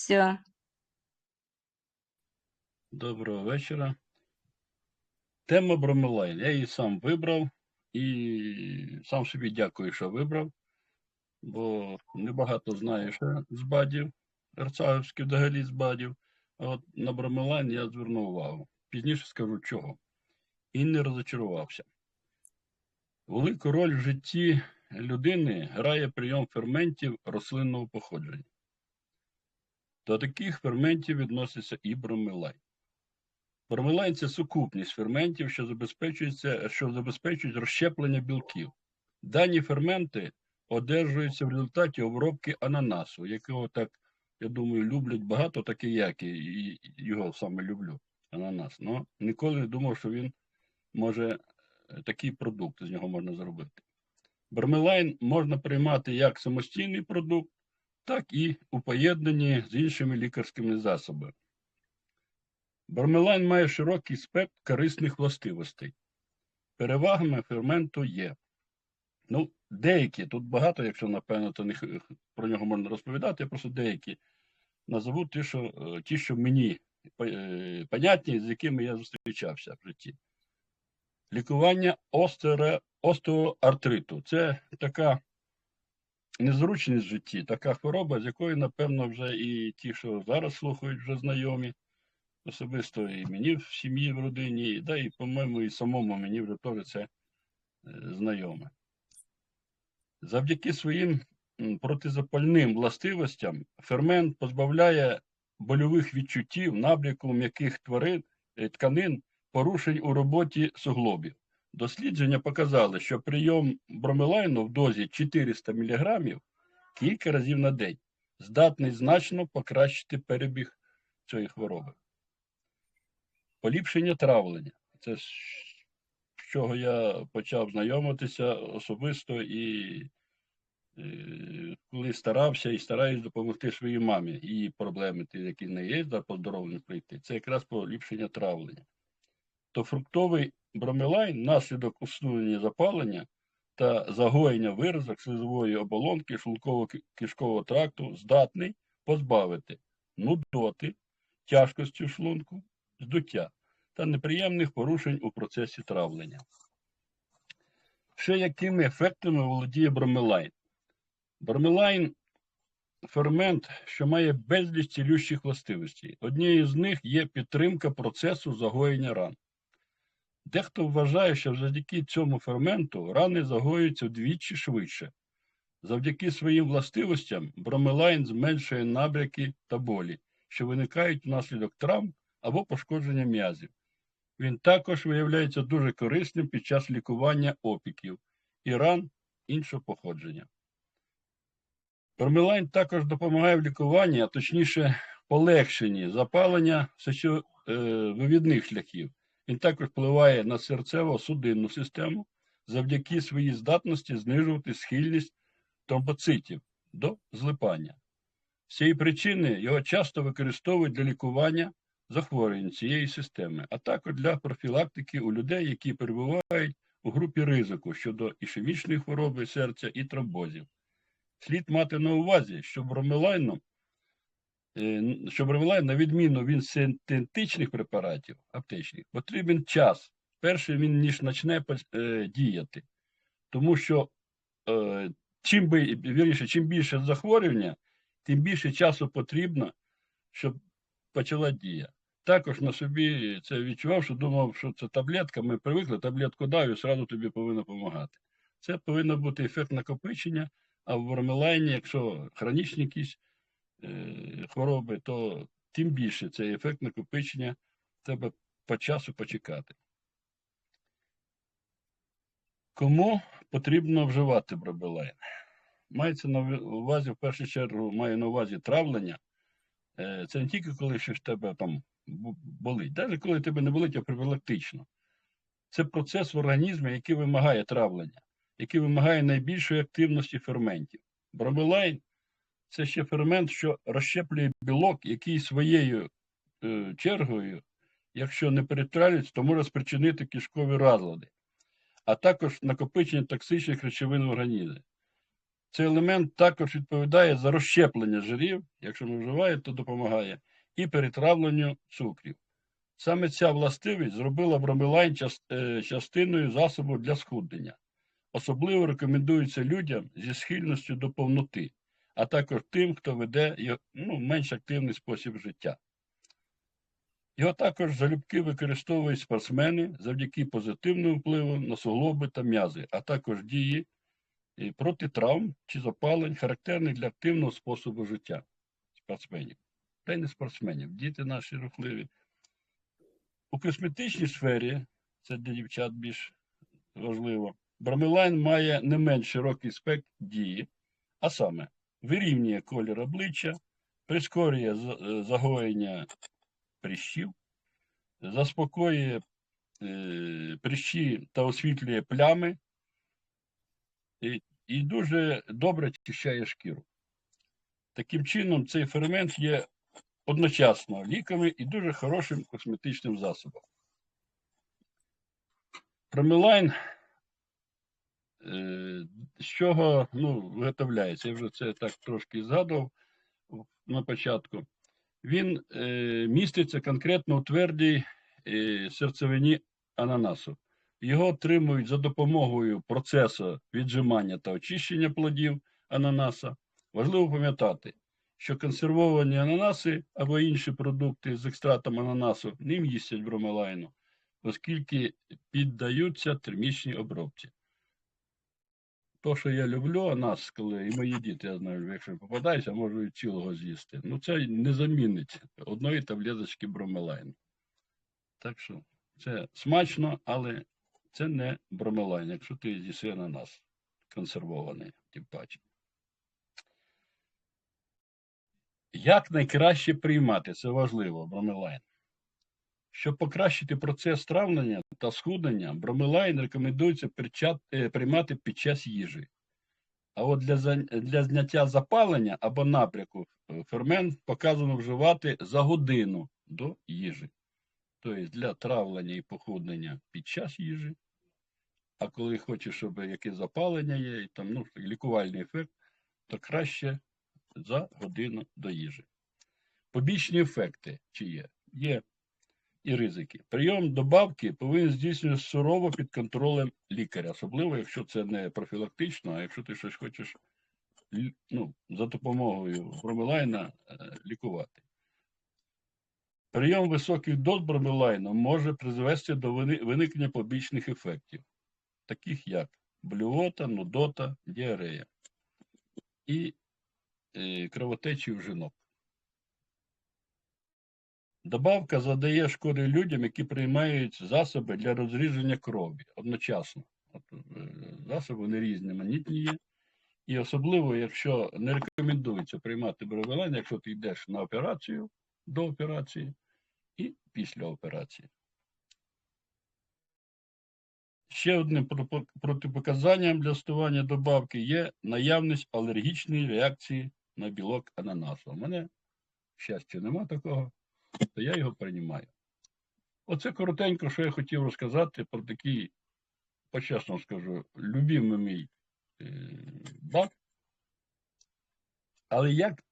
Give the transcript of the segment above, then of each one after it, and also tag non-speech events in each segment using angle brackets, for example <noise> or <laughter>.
Все. Доброго вечора. Тема Бромелайн. Я її сам вибрав і сам собі дякую, що вибрав, бо небагато знаю ще з бадів, ерцагівських взагалі з бадів. А от на Бромелайн я звернув увагу. Пізніше скажу чого. І не розочарувався. Велику роль в житті людини грає прийом ферментів рослинного походження. До таких ферментів відноситься і бромелайн. Бромелайн – це сукупність ферментів, що забезпечується, що забезпечують розщеплення білків. Дані ферменти одержуються в результаті обробки ананасу, якого так, я думаю, люблять багато, так і як, і його саме люблю, ананас. Но ніколи не думав, що він може е, такий продукт з нього можна зробити. Бромелайн можна приймати як самостійний продукт, так і у поєднанні з іншими лікарськими засобами. Бромелайн має широкий спектр корисних властивостей. Перевагами ферменту є. Ну, деякі, тут багато, якщо напевно, то не, про нього можна розповідати, я просто деякі назову ті, що, е, ті, що мені е, понятні, з якими я зустрічався в житті. Лікування остеоартриту. Це така незручність в житті, така хвороба, з якою, напевно, вже і ті, що зараз слухають, вже знайомі. Особисто і мені в сім'ї, в родині, да і, по-моєму, і самому мені вже теж це е, знайоме. Завдяки своїм протизапальним властивостям фермент позбавляє больових відчуттів, набряку м'яких тварин, е, тканин, порушень у роботі суглобів. Дослідження показали, що прийом бромелайну в дозі 400 мг кілька разів на день здатний значно покращити перебіг цієї хвороби. Поліпшення травлення. Це з чого я почав знайомитися особисто і коли старався і стараюсь допомогти своїй мамі, її проблеми, які в неї є, да, по здоров'ю прийти, це якраз поліпшення травлення. То фруктовий бромелайн внаслідок усунення запалення та загоєння виразок слизової оболонки шлунково-кишкового тракту здатний позбавити нудоти, тяжкості шлунку, здуття та неприємних порушень у процесі травлення. Ще якими ефектами володіє бромелайн? Бромелайн фермент, що має безліч цілющих властивостей. Однією з них є підтримка процесу загоєння ран. Дехто вважає, що завдяки цьому ферменту рани загоюються вдвічі швидше. Завдяки своїм властивостям бромелайн зменшує набряки та болі, що виникають внаслідок травм або пошкодження м'язів. Він також виявляється дуже корисним під час лікування опіків і ран іншого походження. Бромелайн також допомагає в лікуванні, а точніше полегшенні запалення сечовивідних шляхів. Він також впливає на серцево-судинну систему завдяки своїй здатності знижувати схильність тромбоцитів до злипання. З цієї причини його часто використовують для лікування захворювань цієї системи, а також для профілактики у людей, які перебувають у групі ризику щодо ішемічної хвороби серця і тромбозів. Слід мати на увазі, що бромелайном, що бромелайн, на відміну від синтетичних препаратів аптечних, потрібен час, перше він ніж почне е, діяти. Тому що е, чим, би, вірніше, чим більше захворювання, тим більше часу потрібно, щоб почала дія. Також на собі це відчував, що думав, що це таблетка. Ми привикли, таблетку дав і одразу тобі повинно допомагати. Це повинно бути ефект накопичення, а в вормелайні, якщо хронічні якісь е, хвороби, то тим більше цей ефект накопичення треба по часу почекати. Кому потрібно вживати бробелайн? Мається на увазі, в першу чергу, має на увазі травлення. Е, Це не тільки коли щось тебе там болить, навіть коли тебе не болить, а профілактично. Це процес в організмі, який вимагає травлення, який вимагає найбільшої активності ферментів. Бромелайн це ще фермент, що розщеплює білок, який своєю е, чергою, якщо не перетравлюється, то може спричинити кишкові розлади, а також накопичення токсичних речовин в організмі. Цей елемент також відповідає за розщеплення жирів, якщо не вживає, то допомагає, і перетравленню цукрів. Саме ця властивість зробила бромелайн е, частиною засобу для схуднення. Особливо рекомендується людям зі схильністю до повноти, а також тим, хто веде ну, менш активний спосіб життя. Його також залюбки використовують спортсмени завдяки позитивному впливу на суглоби та м'язи, а також дії е, проти травм чи запалень, характерних для активного способу життя спортсменів. Та й не спортсменів, діти наші рухливі. У косметичній сфері, це для дівчат більш важливо, бромелайн має не менш широкий спектр дії, а саме вирівнює колір обличчя, прискорює е, загоєння прищів, заспокоює е, прищі та освітлює плями і, і дуже добре очищає шкіру. Таким чином, цей фермент є одночасно ліками і дуже хорошим косметичним засобом. Промелайн, е, з чого ну, виготовляється, я вже це так трошки згадував на початку. Він е, міститься конкретно у твердій е, серцевині ананасу. Його отримують за допомогою процесу віджимання та очищення плодів ананаса. Важливо пам'ятати, що консервовані ананаси або інші продукти з екстрактом ананасу не містять бромелайну, оскільки піддаються термічній обробці. То, що я люблю ананас, коли і мої діти, я знаю, якщо попадаюся, можу і цілого з'їсти. Ну, це не замінить одної таблеточки бромелайну. Так що це смачно, але це не бромелайн, якщо ти з'їси ананас консервований, тим паче. Як найкраще приймати, це важливо, бромелайн. Щоб покращити процес травлення та схуднення, бромелайн рекомендується е, приймати під час їжі. А от для, для зняття запалення або напряку е, фермент показано вживати за годину до їжі. Тобто для травлення і похуднення під час їжі. А коли хочеш, щоб яке запалення є, і там ну, лікувальний ефект, то краще за годину до їжі. Побічні ефекти чи є? Є і ризики. Прийом добавки повинен здійснюватися сурово під контролем лікаря, особливо, якщо це не профілактично, а якщо ти щось хочеш ну, за допомогою бромелайна е, лікувати. Прийом високих доз бромелайну може призвести до виникнення побічних ефектів, таких як блювота, нудота, діарея і е, кровотечі в жінок. Добавка задає шкоди людям, які приймають засоби для розрідження крові одночасно. От, е, засоби вони різноманітні є. І особливо, якщо не рекомендується приймати бровелайн, якщо ти йдеш на операцію до операції і після операції. Ще одним протипоказанням для стування добавки є наявність алергічної реакції на білок ананасу. У мене, к щастю, нема такого, то я його приймаю. Оце коротенько, що я хотів розказати про такий, по-чесно скажу, любимий мій е, бак. Але як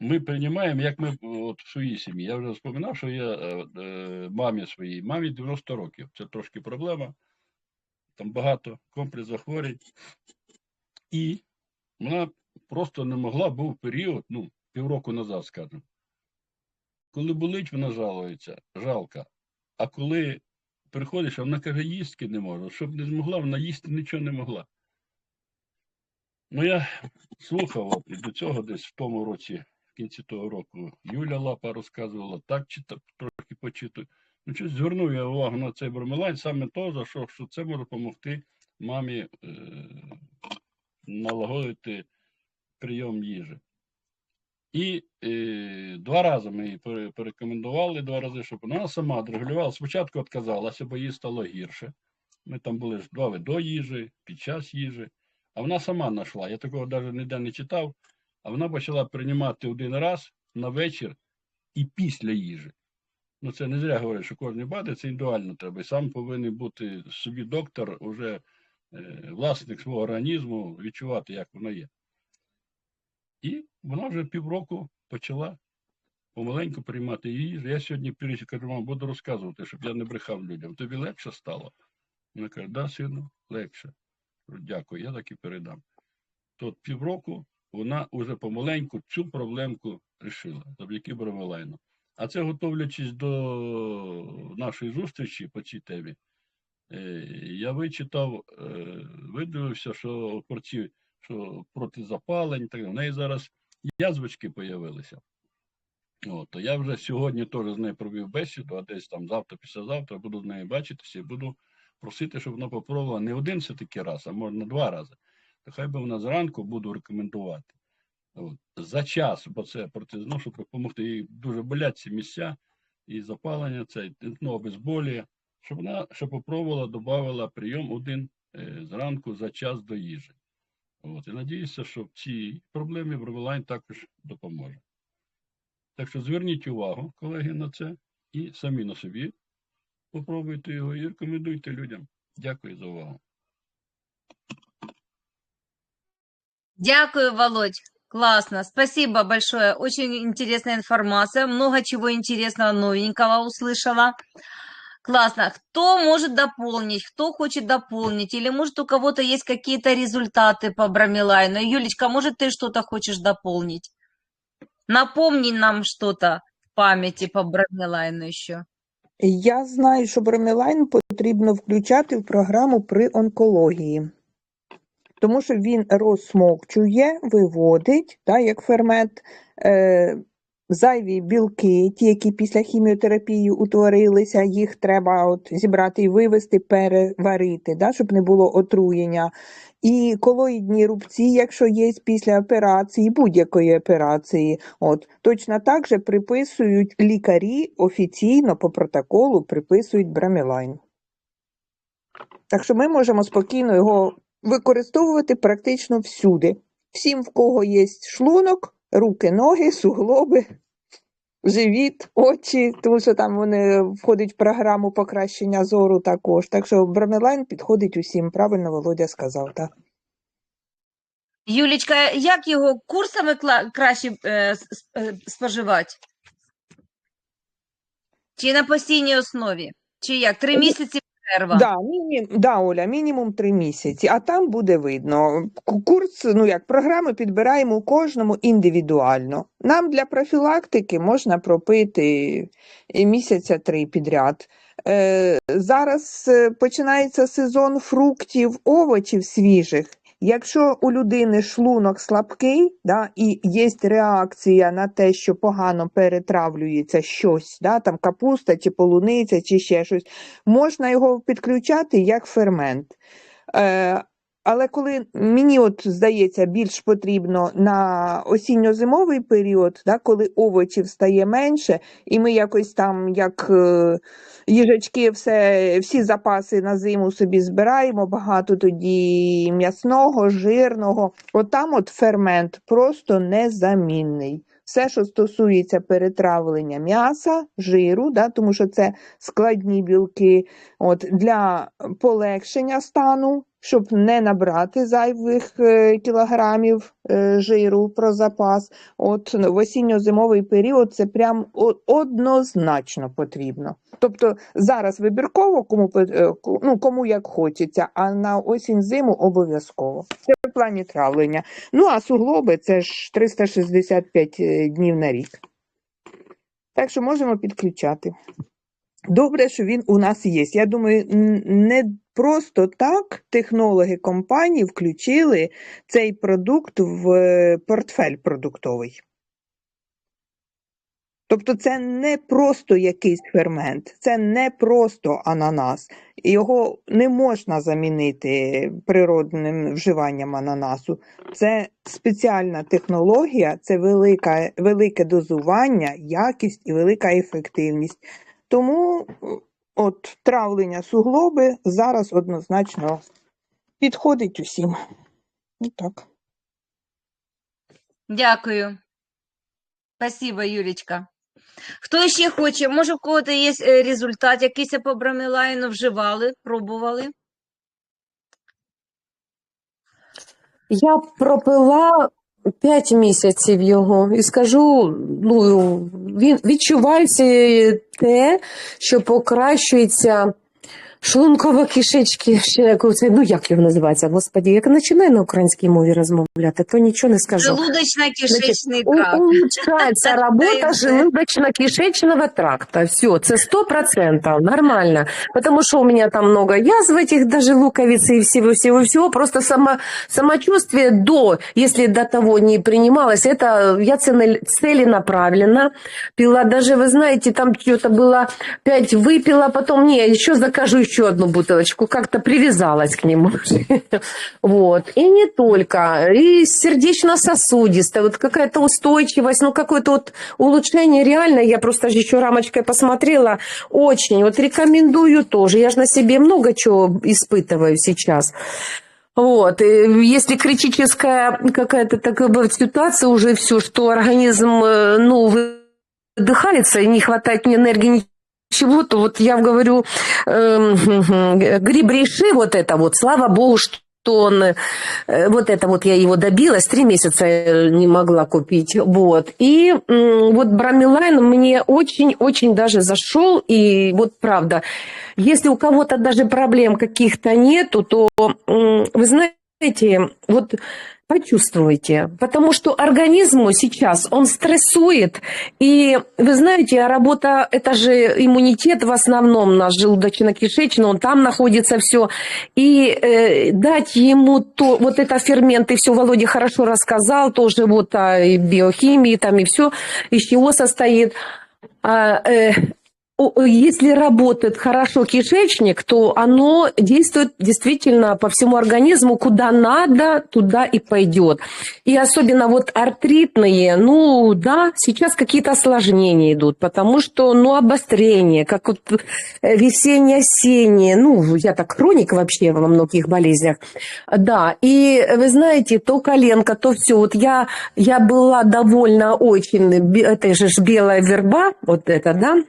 ми приймаємо, як ми от в своїй сім'ї. Я вже розпоминав, що я е, е, мамі своїй, мамі 90 років. Це трошки проблема. Там багато комплекс захворювань. І вона просто не могла, був період, ну, півроку назад, скажімо. Коли болить, вона жалується, жалка. А коли приходиш, а вона каже, їсти не можу. Щоб не змогла, вона їсти нічого не могла. Ну, я слухав, от, і до цього десь в тому році, в кінці того року, Юля Лапа розказувала, так читав, трохи почитую. Ну, щось звернув я увагу на цей бромелайн, саме то, за що, що це може допомогти мамі е, налагодити прийом їжі. І е, два рази ми пере- порекомендували, два рази, щоб вона сама отрегулювала. Спочатку відказалася, бо їй стало гірше. Ми там були ж два до їжі, під час їжі. А вона сама знайшла. Я такого навіть ніде не читав. А вона почала приймати один раз на вечір і після їжі. Ну, це не зря говорять, що кожен бади це індивідуально треба. І сам повинен бути собі доктор уже е, власник свого організму відчувати, як воно є. І вона вже півроку почала помаленьку приймати її. Я сьогодні перед кажу, вам буду розказувати, щоб я не брехав людям. Тобі легше стало? Вона каже, да, сину, легше. Дякую, я так і передам. То півроку вона вже помаленьку цю проблемку рішила завдяки Бровелайну. А це готовлячись до нашої зустрічі по цій темі, е, я вичитав, е, видивився, що про ці що проти запалень, так, в неї зараз язвочки появилися. От, то я вже сьогодні теж з нею провів бесіду, а десь там завтра, післязавтра буду з нею бачитися і буду просити, щоб вона попробувала не один все-таки раз, а можна два рази. То хай би вона зранку буду рекомендувати. От, за час, бо це проти ну, щоб допомогти їй дуже болять ці місця і запалення, це ну, обезболює, щоб вона щоб попробувала, додавала прийом один е, зранку за час до їжі. От, і надіюся, що в цій проблемі Бровелайн також допоможе. Так що зверніть увагу, колеги, на це і самі на собі попробуйте його і рекомендуйте людям. Дякую за увагу. Дякую, Володь. Классно. Спасибо большое. Очень интересная информация. Много чего интересного, новенького услышала. Классно. Кто может дополнить? Кто хочет дополнить? Или может у кого-то есть какие-то результаты по Брамилайну? Юлечка, может ты что-то хочешь дополнить? Напомни нам что-то в памяти по Брамилайну еще. Я знаю, що бромелайн потрібно включати в програму при онкології, тому що він розсмокчує, виводить, так, як фермент, е, зайві білки, ті, які після хіміотерапії утворилися, їх треба от зібрати і вивести, переварити, да, щоб не було отруєння. І колоїдні рубці, якщо є після операції, будь-якої операції, от точно так же приписують лікарі офіційно по протоколу приписують брамілайн. Так що ми можемо спокійно його використовувати практично всюди. Всім, в кого є шлунок, руки, ноги, суглоби, живіт, очі, тому що там вони входять в програму покращення зору також. Так що брамілайн підходить усім, правильно Володя сказав, так. Юлічка, як його курсами краще е, е, споживати? Чи на постійній основі? Чи як? Три Ну, місяці перерва? Да, міні... да, Оля, мінімум три місяці, а там буде видно. Ку- Курс, ну як програми підбираємо кожному індивідуально. Нам для профілактики можна пропити місяця три підряд. Е, зараз е, починається сезон фруктів, овочів свіжих. Якщо у людини шлунок слабкий, да, і є реакція на те, що погано перетравлюється щось, да, там капуста чи полуниця, чи ще щось, можна його підключати як фермент. Е, але коли мені от здається більш потрібно на осінньо-зимовий період, да, коли овочів стає менше, і ми якось там, як е, їжачки, все, всі запаси на зиму собі збираємо, багато тоді м'ясного, жирного, от там от фермент просто незамінний. Все, що стосується перетравлення м'яса, жиру, да, тому що це складні білки, от, для полегшення стану, щоб не набрати зайвих е, кілограмів е, жиру про запас. От в осінньо-зимовий період це прям однозначно потрібно. Тобто зараз вибірково, кому, е, ну, кому як хочеться, а на осінь-зиму обов'язково. Це в плані травлення. Ну а суглоби це ж 365 е, днів на рік. Так що можемо підключати. Добре, що він у нас є. Я думаю, не просто так технологи компанії включили цей продукт в е, портфель продуктовий. Тобто це не просто якийсь фермент, це не просто ананас. Його не можна замінити природним вживанням ананасу. Це спеціальна технологія, це велика, велике дозування, якість і велика ефективність. Тому от травлення суглоби зараз однозначно підходить усім. Ну так. Дякую. Спасибо, Юлечка. Хто ще хоче? Може, у кого-то є е, результат, якийсь по Брамілайну вживали, пробували? Я пропила 5 місяців його. І скажу, ну, він відчувається те, що покращується шлунково кишечки, ще як це, ну як його називається, господі, як починаю на українській мові розмовляти, то нічого не скажу. Желудочно-кишечный У- тракт. Улучшается работа ТМТ. желудочно-кишечного тракта. Все, это сто процентов нормально. Потому что у меня там много язв этих, даже луковицы и всего-всего-всего. Просто само, самочувствие до, если до того не принималось, это я цели- целенаправленно пила. Даже, вы знаете, там что-то было, пять выпила, потом, не, еще закажу еще одну бутылочку. Как-то привязалась к нему. <laughs> Вот. И не только. И сердечно-сосудистая, вот какая-то устойчивость, ну какое-то вот улучшение реально. Я просто же еще рамочкой посмотрела. Очень. Вот рекомендую тоже. Я же на себе много чего испытываю сейчас. Вот. И если критическая какая-то такая ситуация, уже все, что организм, э, ну, выдыхается, и не хватает ни энергии, чего-то, вот я говорю, эм, <laughs> грибреши вот это вот, слава богу, что он, э, вот это вот я его добилась, три месяца не могла купить, вот. И вот Брамилайн мне очень-очень даже зашел, и вот правда, если у кого-то даже проблем каких-то нету, то, вы знаете, вот почувствуйте, потому что организму сейчас он стрессует, и вы знаете, а работа, это же иммунитет в основном наш желудочно-кишечный, он там находится все, и э, дать ему то, вот это ферменты, все Володя хорошо рассказал, тоже вот о биохимии там и все, из чего состоит. А, э, если работает хорошо кишечник, то оно действует действительно по всему организму, куда надо, туда и пойдет. И особенно вот артритные, ну да, сейчас какие-то осложнения идут, потому что, ну, обострение, как вот э, весеннее-осеннее, ну, я так хроник вообще во многих болезнях, да, и вы знаете, то коленка, то все, вот я, я была довольна очень, бе- это же белая верба, вот это, да,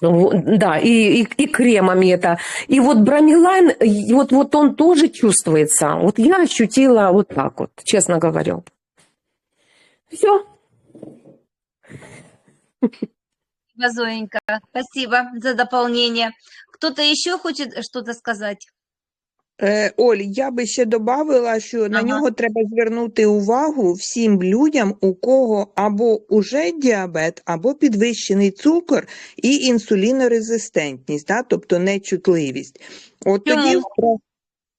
Да, и, и, и кремами это. И вот бромелайн, вот, вот он тоже чувствуется. Вот я ощутила вот так вот, честно говорю. Все. Спасибо, Зоенька. Спасибо за дополнение. Кто-то еще хочет что-то сказать? Е, Оль, я би ще додала, що на нього треба звернути увагу всім людям, у кого або уже діабет, або підвищений цукор і інсулінорезистентність, да? тобто нечутливість. От тоді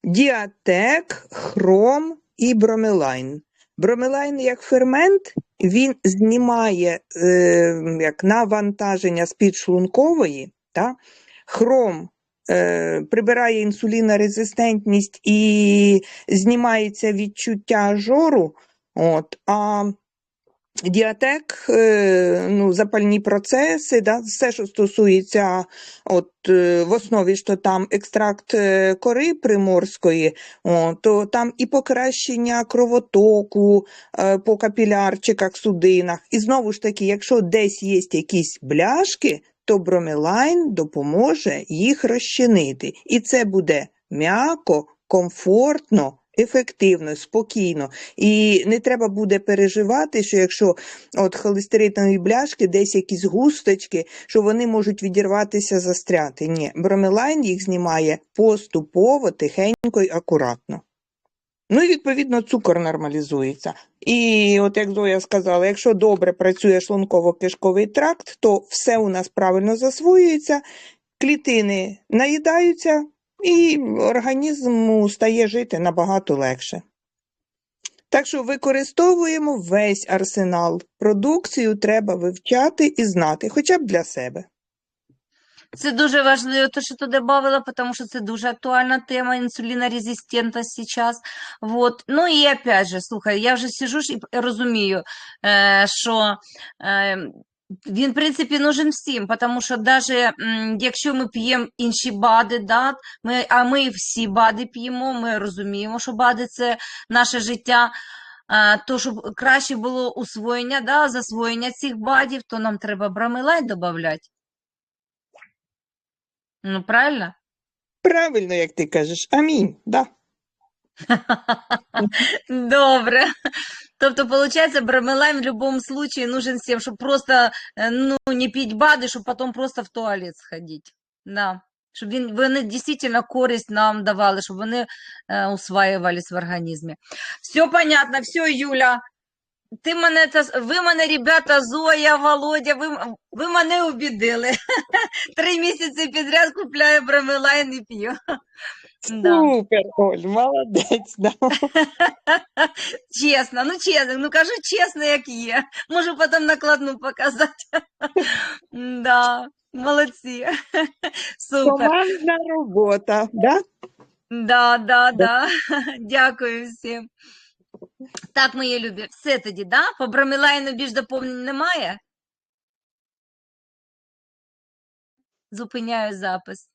діатек, хром і бромелайн. Бромелайн як фермент, він знімає е, як навантаження з підшлункової, та? хром прибирає інсулінорезистентність і знімається відчуття жору. От, а діатек, е, ну, запальні процеси, да, все, що стосується от, е, в основі, що там екстракт е, кори приморської, о, то там і покращення кровотоку е, по капілярчиках, судинах. І знову ж таки, якщо десь є якісь бляшки, то бромелайн допоможе їх розчинити. І це буде м'яко, комфортно, ефективно, спокійно. І не треба буде переживати, що якщо от холестеринові бляшки, десь якісь густочки, що вони можуть відірватися, застряти. Ні, бромелайн їх знімає поступово, тихенько і акуратно. Ну і відповідно цукор нормалізується. І от як Зоя сказала, якщо добре працює шлунково-кишковий тракт, то все у нас правильно засвоюється, клітини наїдаються, і організму стає жити набагато легше. Так що використовуємо весь арсенал. Продукцію треба вивчати і знати, хоча б для себе. Це дуже важливо, те, що ти додавала, тому що це дуже актуальна тема інсулінорезистентність зараз. Вот. Ну і опять же, слухай, я вже сижу і розумію, е, що е, він, в принципі, нужен всім, тому що навіть якщо ми п'ємо інші БАДи, да, ми, а ми всі БАДи п'ємо, ми розуміємо, що БАДи – це наше життя, то щоб краще було усвоєння, да, засвоєння цих БАДів, то нам треба брамелайн додавати. Ну, правильно? Правильно, як ти кажеш. Амінь. Да. <laughs> Добре. Тобто, виходить, бромелайн в будь-якому випадку нужен всім, щоб просто е, ну, не пити БАДи, щоб потім просто в туалет сходити. Да. Щоб він, вони дійсно користь нам давали, щоб вони е, усваювались в організмі. Все понятно, все, Юля. Ти мене, та- ви мене, ребята, Зоя, Володя, ви, ви мене убідили. <laughs> Три місяці підряд купляю бромелайн і п'ю. Да. Супер, Оль, молодець. Да. <laughs> Чесно, ну чесно, ну кажу чесно, як є. Можу потім накладну показати. <laughs> Да, молодці. Супер. Командна робота. Да? Да, да, да. Дякую всім. Так, мої любі, все тоді, да? По Брамілайну більш доповнень немає? Зупиняю запис.